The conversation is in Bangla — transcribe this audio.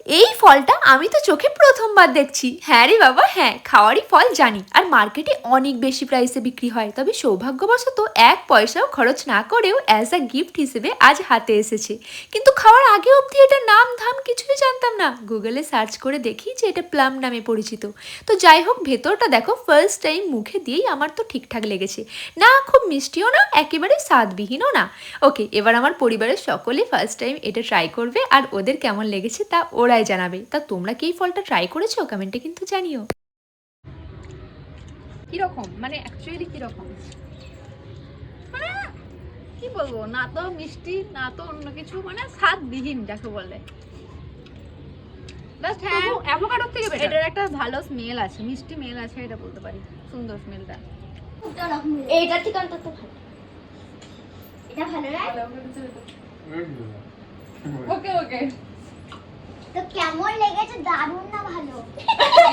এই ফলটা আমি তো চোখে প্রথমবার দেখছি। হ্যাঁ রে বাবা হ্যাঁ খাওয়ারই ফল জানি। আর মার্কেটে অনেক বেশি প্রাইসে বিক্রি হয়। তবে সৌভাগ্যবশত এক পয়সাও খরচ না করেও অ্যাজ আ গিফট হিসেবে আজ হাতে এসেছে। কিন্তু খাওয়ার আগে অবধি এটার নাম জানতাম না। গুগলে সার্চ করে দেখি যে এটা প্লাম নামে পরিচিত। তো যাই হোক, ভেতরটা দেখো ফার্স্ট টাইম মুখে দিয়েই আমার তো ঠিকঠাক লেগেছে। না, খুব মিষ্টিও না, একেবারে স্বাদবিহীনও না। ওকে এবার আমার পরিবারের সকলে ফার্স্ট টাইম এটা ট্রাই করবে আর ওদের কেমন লেগেছে তা ওরাই জানাবে। তা তোমরা কি এই ফলটা ট্রাই করেছ? কমেন্টে কিন্তু জানিও। কীরকম? মানে অ্যাকচুয়ালি কীরকম? মানে কি বলব? না তো মিষ্টি, না তো অন্য কিছু মানে স্বাদবিহীন যাকে বলে। জাস্ট হ্যাঁ অ্যাভোকাডোর থেকে এটার একটা ভালো স্মেল আছে মিষ্টি মেল আছে এটা বলতে পারি। সুন্দর স্মেলটা এইটা ঠিক অন্তত ভালো। এটা ভালো লাগে ওকে ওকে তো কেমন লেগেছে? দারুণ না